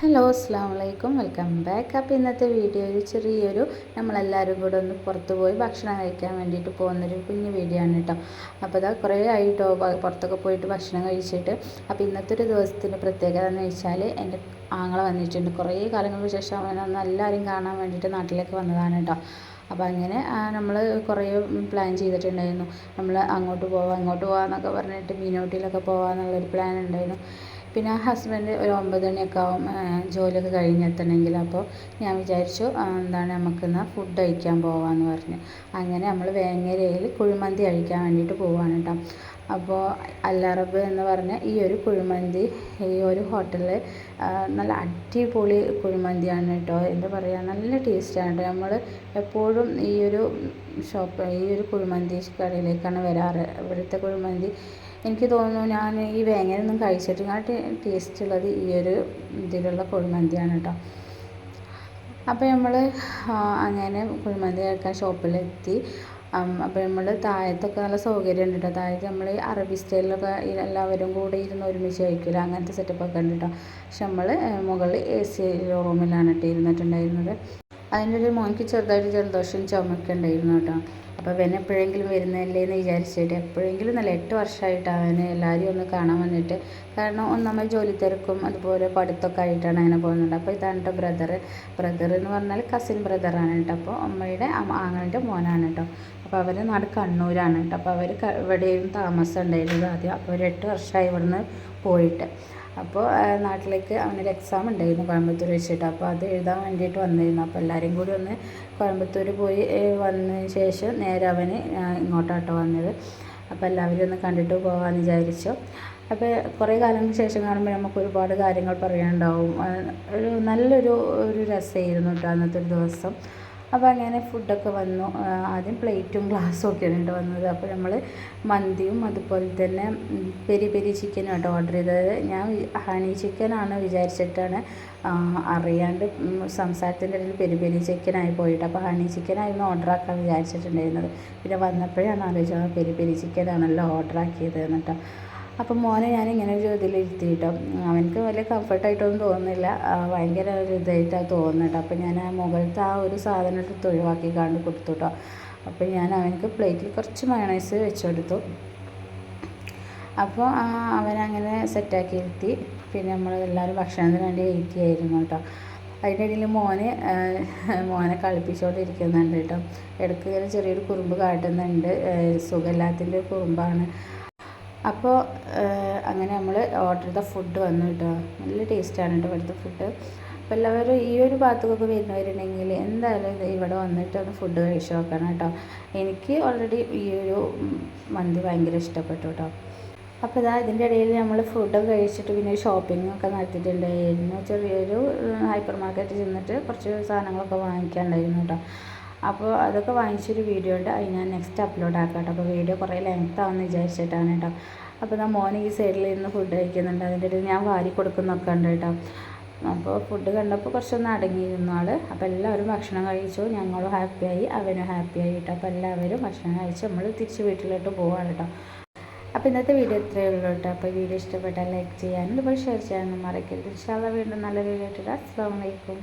Hello അസ്സാം വലൈക്കും welcome back അപ്പോൾ ഇന്നത്തെ വീഡിയോ ഒരു ചെറിയൊരു നമ്മളെല്ലാവരും കൂടെ ഒന്ന് പുറത്ത് പോയി ഭക്ഷണം കഴിക്കാൻ വേണ്ടിയിട്ട് പോകുന്നൊരു കുഞ്ഞു വീഡിയോ ആണ് കേട്ടോ അപ്പോൾ അതാ കുറേ ആയിട്ടോ പുറത്തൊക്കെ പോയിട്ട് ഭക്ഷണം കഴിച്ചിട്ട്. അപ്പോൾ ഇന്നത്തെ ഒരു ദിവസത്തിന്റെ പ്രത്യേകത എന്ന് വെച്ചാൽ എന്റെ ആങ്ങളെ വന്നിട്ടുണ്ട്. കുറേ കാലങ്ങൾക്ക് ശേഷം അവനൊന്ന് എല്ലാവരും കാണാൻ വേണ്ടിയിട്ട് നാട്ടിലേക്ക് വന്നതാണ് കേട്ടോ അപ്പോൾ അങ്ങനെ നമ്മൾ കുറേ പ്ലാൻ ചെയ്തിട്ടുണ്ടായിരുന്നു. നമ്മൾ അങ്ങോട്ട് പോവാം അങ്ങോട്ട് പോകാമെന്നൊക്കെ പറഞ്ഞിട്ട് മീനോട്ടിയിലൊക്കെ പോകാമെന്നുള്ളൊരു പ്ലാൻ ഉണ്ടായിരുന്നു. പിന്നെ ഹസ്ബൻഡ് ഒരു ഒമ്പത് മണിയൊക്കെ ആവും ജോലിയൊക്കെ കഴിഞ്ഞെത്തണമെങ്കിൽ അപ്പോൾ ഞാൻ വിചാരിച്ചു എന്താണ് നമുക്കിന്ന് ഫുഡ് കഴിക്കാൻ പോവാമെന്ന് പറഞ്ഞ്. അങ്ങനെ നമ്മൾ വേങ്ങരയിൽ കുഴിമന്തി കഴിക്കാൻ വേണ്ടിയിട്ട് പോവാണ് കേട്ടോ. അപ്പോൾ അല്ലറബ് എന്ന് പറഞ്ഞ ഈ ഒരു കുഴിമന്തി ഈ ഒരു ഹോട്ടലിൽ നല്ല അടിപൊളി കുഴിമന്തിയാണ് കേട്ടോ. എന്താ പറയുക നല്ല ടേസ്റ്റാണ് കേട്ടോ. നമ്മൾ എപ്പോഴും ഈ ഒരു ഷോപ്പ് ഈ ഒരു കുഴിമന്തി കടയിലേക്കാണ് വരാറ്. ഇവിടുത്തെ കുഴിമന്തി എനിക്ക് തോന്നുന്നു ഞാൻ ഈ വേങ്ങനൊന്നും കഴിച്ചിട്ടിങ്ങാട്ട് ടേസ്റ്റ് ഉള്ളത് ഈ ഒരു ഇതിലുള്ള കുഴിമന്തിയാണ് കേട്ടോ അപ്പോൾ നമ്മൾ അങ്ങനെ കുഴിമന്തി കഴിക്കാൻ ഷോപ്പിലെത്തി. അപ്പോൾ നമ്മൾ താഴത്തൊക്കെ നല്ല സൗകര്യം ഉണ്ട് കേട്ടോ താഴത്ത് നമ്മൾ അറബി സ്റ്റൈലിലൊക്കെ എല്ലാവരും കൂടെ ഇരുന്ന് ഒരുമിച്ച് കഴിക്കില്ല അങ്ങനത്തെ സെറ്റപ്പൊക്കെ ഉണ്ട് കേട്ടോ പക്ഷെ നമ്മൾ മുകളിൽ എ സി റൂമിലാണ് കേട്ടോ ഇരുന്നിട്ടുണ്ടായിരുന്നത്. അതിന്റെ ഒരു മോനിക്ക് ചെറുതായിട്ട് ജലദോഷം ചുമക്കെ ഉണ്ടായിരുന്നു കേട്ടോ. അപ്പോൾ അവൻ എപ്പോഴെങ്കിലും വരുന്നതല്ലേ എന്ന് വിചാരിച്ചിട്ട് എപ്പോഴെങ്കിലും നല്ല എട്ട് വർഷമായിട്ട് അവന് എല്ലാവരെയും ഒന്ന് കാണാൻ വന്നിട്ട് കാരണം ഒന്നാമത് ജോലി തിരക്കും അതുപോലെ പഠിത്തമൊക്കെ ആയിട്ടാണ് അങ്ങനെ പോകുന്നുണ്ട് അപ്പോൾ ഇതാണ് കേട്ടോ ബ്രദർ ബ്രദർ എന്ന് പറഞ്ഞാൽ കസിൻ ബ്രദറാണ് കേട്ടോ. അപ്പോൾ അമ്മയുടെ ആങ്ങളുടെ മോനാണ് കേട്ടോ. അപ്പോൾ അവർ നാട് കണ്ണൂരാണ് കേട്ടോ. അപ്പോൾ അവർ ഇവിടെയും താമസം ഉണ്ടായിരുന്നത് ആദ്യം. അപ്പോൾ ഒരു എട്ട് വർഷമായി ഇവിടുന്ന് പോയിട്ട്. അപ്പോൾ നാട്ടിലേക്ക് അവനൊരു എക്സാം ഉണ്ടായിരുന്നു കോയമ്പത്തൂർ വെച്ചിട്ട്. അപ്പോൾ അത് എഴുതാൻ വേണ്ടിയിട്ട് വന്നിരുന്നു. അപ്പോൾ എല്ലാവരും കൂടി ഒന്ന് കോയമ്പത്തൂർ പോയി വന്നതിന് ശേഷം നേരെ അവന് ഇങ്ങോട്ടാട്ടോ വന്നത്. അപ്പോൾ എല്ലാവരും ഒന്ന് കണ്ടിട്ട് പോകാമെന്ന് വിചാരിച്ചു. അപ്പോൾ കുറേ കാലങ്ങൾക്ക് ശേഷം കാണുമ്പോൾ നമുക്ക് ഒരുപാട് കാര്യങ്ങൾ പറയാനുണ്ടാവും. ഒരു നല്ലൊരു ഒരു രസമായിരുന്നു കേട്ടോ അന്നത്തെ ഒരു ദിവസം. അപ്പോൾ അങ്ങനെ ഫുഡൊക്കെ വന്നു. ആദ്യം പ്ലേറ്റും ഗ്ലാസ്സും ഒക്കെയാണ് കേട്ടോ വന്നത്. അപ്പോൾ നമ്മൾ മന്തിയും അതുപോലെ തന്നെ പെരി പെരി ചിക്കനും കേട്ടോ ഓർഡർ ചെയ്തത്. ഞാൻ ഹണി ചിക്കനാണ് വിചാരിച്ചിട്ടാണ് അറിയാണ്ട് സംസാരത്തിന്റെ ഇടയിൽ പെരി പെരി ചിക്കനായി പോയിട്ട്. അപ്പോൾ ഹണി ചിക്കനായിരുന്നു ഓർഡർ ആക്കാൻ വിചാരിച്ചിട്ടുണ്ടായിരുന്നത്. പിന്നെ വന്നപ്പോഴാണ് ആലോചിച്ചത് പെരി പെരി ചിക്കനാണല്ലോ ഓർഡർ ആക്കിയത് എന്നിട്ടോ അപ്പം മോനെ ഞാൻ ഇങ്ങനെ ഒരു ഇതിലിരുത്തി കേട്ടോ അവനക്ക് വലിയ കംഫർട്ടായിട്ടൊന്നും തോന്നുന്നില്ല. ഭയങ്കര ഒരു ഇതായിട്ടാണ് തോന്നുന്നത് അപ്പം ഞാൻ ആ മുകളിലത്തെ ആ ഒരു സാധനം എടുത്ത് ഒഴിവാക്കി കണ്ട് കൊടുത്തു കേട്ടോ അപ്പം ഞാൻ അവനക്ക് പ്ലേറ്റിൽ കുറച്ച് മയണൈസ് വെച്ച് കൊടുത്തു. അപ്പോൾ അവനങ്ങനെ സെറ്റാക്കി ഇരുത്തി. പിന്നെ നമ്മൾ എല്ലാവരും ഭക്ഷണത്തിന് വേണ്ടി വെയിറ്റ് ചെയ്യായിരുന്നു കേട്ടോ. അതിന്റെ ഇടയിൽ മോന് മോനെ കളിപ്പിച്ചുകൊണ്ടിരിക്കുന്നുണ്ട് കേട്ടോ. ഇടയ്ക്ക് ഇങ്ങനെ ചെറിയൊരു കുറുമ്പ് കാട്ടുന്നുണ്ട്. സുഖമില്ലാത്തതിന്റെ കുറുമ്പാണ്. അപ്പോൾ അങ്ങനെ നമ്മൾ ഓർഡർ ചെയ്ത ഫുഡ് വന്നു കേട്ടോ നല്ല ടേസ്റ്റാണ് കേട്ടോ ഇവിടുത്തെ ഫുഡ് അപ്പോൾ എല്ലാവരും ഈ ഒരു ഭാഗത്തേക്കൊക്കെ വരുന്നവരുണ്ടെങ്കിൽ എന്തായാലും ഇവിടെ വന്നിട്ട് ഒന്ന് ഫുഡ് കഴിച്ച് നോക്കണം കേട്ടോ എനിക്ക് ഓൾറെഡി ഈ ഒരു മന്തി ഭയങ്കര ഇഷ്ടപ്പെട്ടു കേട്ടോ അപ്പോൾ ഇതാ ഇതിന്റെ ഇടയിൽ നമ്മൾ ഫുഡൊക്കെ കഴിച്ചിട്ട് പിന്നെ ഷോപ്പിംഗ് ഒക്കെ നടത്തിയിട്ടുണ്ടായിരുന്നു ചെറിയൊരു ഹൈപ്പർ മാർക്കറ്റിൽ ചെന്നിട്ട് കുറച്ച് സാധനങ്ങളൊക്കെ വാങ്ങിക്കാനുണ്ടായിരുന്നു കേട്ടോ അപ്പോൾ അതൊക്കെ വാങ്ങിച്ചൊരു വീഡിയോ ഉണ്ട്. അത് ഞാൻ നെക്സ്റ്റ് അപ്ലോഡ് ആക്കാം കേട്ടോ അപ്പോൾ വീഡിയോ കുറേ ലെങ്ത് ആവുമെന്ന് വിചാരിച്ചിട്ടാണ് കേട്ടോ അപ്പോൾ ഞാൻ മോൻ ഈ സൈഡിൽ ഇരുന്ന് ഫുഡ് കഴിക്കുന്നുണ്ട്. അതിന്റെ ഇടയിൽ ഞാൻ വാരി കൊടുക്കുന്നൊക്കെ ഉണ്ട് കേട്ടോ അപ്പോൾ ഫുഡ് കണ്ടപ്പോൾ കുറച്ചൊന്ന് അടങ്ങിയിരുന്നു ആൾ അപ്പോൾ എല്ലാവരും ഭക്ഷണം കഴിച്ചു. ഞങ്ങളും ഹാപ്പിയായി അവനും ഹാപ്പിയായി കേട്ടോ അപ്പോൾ എല്ലാവരും ഭക്ഷണം കഴിച്ച് നമ്മൾ തിരിച്ച് വീട്ടിലോട്ട് പോവാണ് കേട്ടോ അപ്പോൾ ഇന്നത്തെ വീഡിയോ ഇത്രയേ ഉള്ളൂ കേട്ടോ അപ്പോൾ വീഡിയോ ഇഷ്ടപ്പെട്ടാൽ ലൈക്ക് ചെയ്യാനും അതുപോലെ ഷെയർ ചെയ്യാനും മറക്കരുത്. ഇൻഷാല്ല വീണ്ടും നല്ല വീഡിയോ ഇട്ടിട്ട് അസ്സാം വലൈക്കും